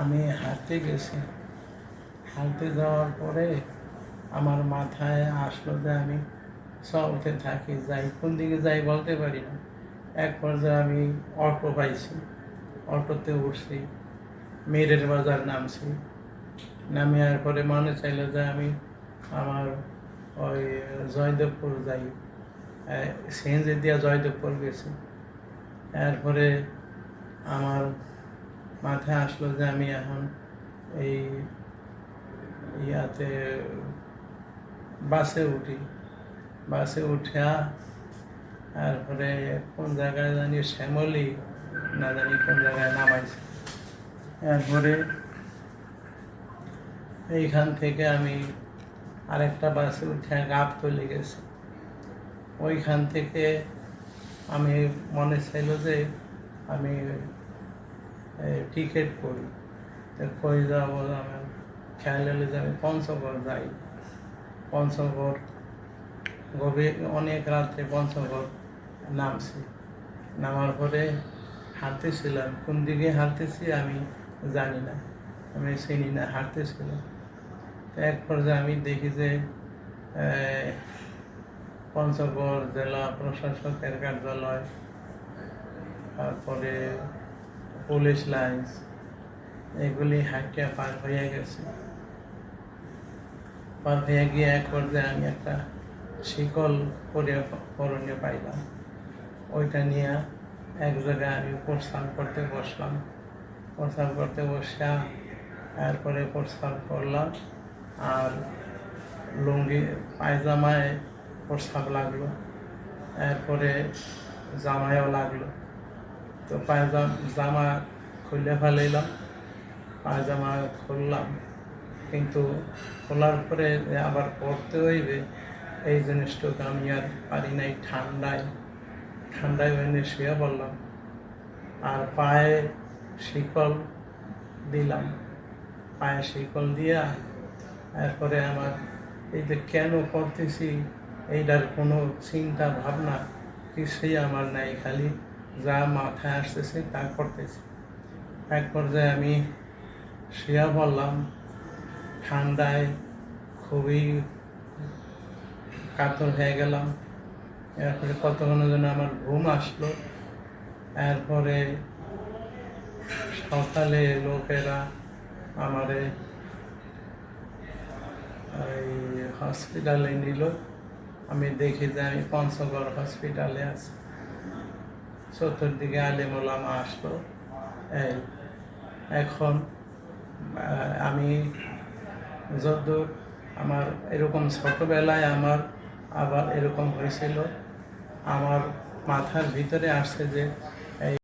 আমি হাঁটতে গেছি। হাঁটতে যাওয়ার পরে আমার মাথায় আসলো যে আমি চলতে থাকি, যাই কোন দিকে যাই বলতে পারি না। এক পর্যায়ে আমি অটো পাইছি। অটোতে উঠছি, মেরের বাজার নামছি। নামিয়ার পরে মনে চাইলো যে আমি আমার ওই জয়দেবপুর যাই। সিএনজি দিয়া জয়দেবপুর গেছি। এরপরে আমার মাথায় আসলো যে আমি এখন এই ইয়াতে বাসে উঠি। বাসে উঠিয়া তারপরে কোন জায়গায় জানি শ্যামলি, না জানি কোন জায়গায় নামাইছে। এরপরে এইখান থেকে আমি আরেকটা বাসে উঠে গাপ তুলে গেছি। ওইখান থেকে আমি মনে ছিল যে আমি টিকিট করি। যাব আমার খেয়াল আমি পঞ্চগড় যাই। পঞ্চগড় গভীর, অনেক রাত্রে পঞ্চগড় নামছি। নামার পরে হাঁটতেছিলাম। কোন দিকে হাঁটতেছি আমি জানি না। আমি চিনি না, হাঁটতেছিলাম। এক পর্যায়ে আমি দেখি যে পঞ্চগড় জেলা প্রশাসকের কার্যালয়, তারপরে পুলিশ লাইন্স, এগুলি হাঁটিয়া পার হয়ে গেছে। পার হয়ে গিয়ে এক পর্যায়ে আমি একটা শিকল করে করণীয় পাইলাম। ওইটা নিয়ে এক জায়গায় আমি প্রস্থান করতে বসলাম। প্রস্থান করতে বসা তারপরে প্রস্থান করলাম আর লুঙ্গি, পায়জামায় প্রস্তাব লাগল। এরপরে জামায়ও লাগল। তো পায়জাম জামা খুলে ফেলাইলাম। পায়জামা খুললাম। কিন্তু খোলার পরে আবার পরতে হইবে। এই জিনিসটুকু আমি আর পারি নাই ঠান্ডায়। ঠান্ডায় ওখানে শুয়ে পড়লাম আর পায়ে শিকল দিলাম। পায়ে শিকল দিয়া এরপরে আমার এই যে কেন করতেছি এইটার কোনো চিন্তা ভাবনা কিছুই আমার নাই খালি। যা মাথায় আসতেছে তা করতেছি। এক পর্যায়ে আমি শুয়ে পড়লাম। ঠান্ডায় খুবই কাতর হয়ে গেলাম। এরপরে কতক্ষণের জন্য আমার ঘুম আসলো। এরপরে সকালে লোকেরা আমারে এই হসপিটালে নিল। আমি দেখি যে আমি পঞ্চগড় হসপিটালে আছি। চতুর্দিকে আলিমুলামা আসলো। এই, এখন আমি যদ্দূর আমার এরকম ছোটোবেলায় আমার আবার এরকম হয়েছিল, আমার মাথার ভিতরে আসছে যে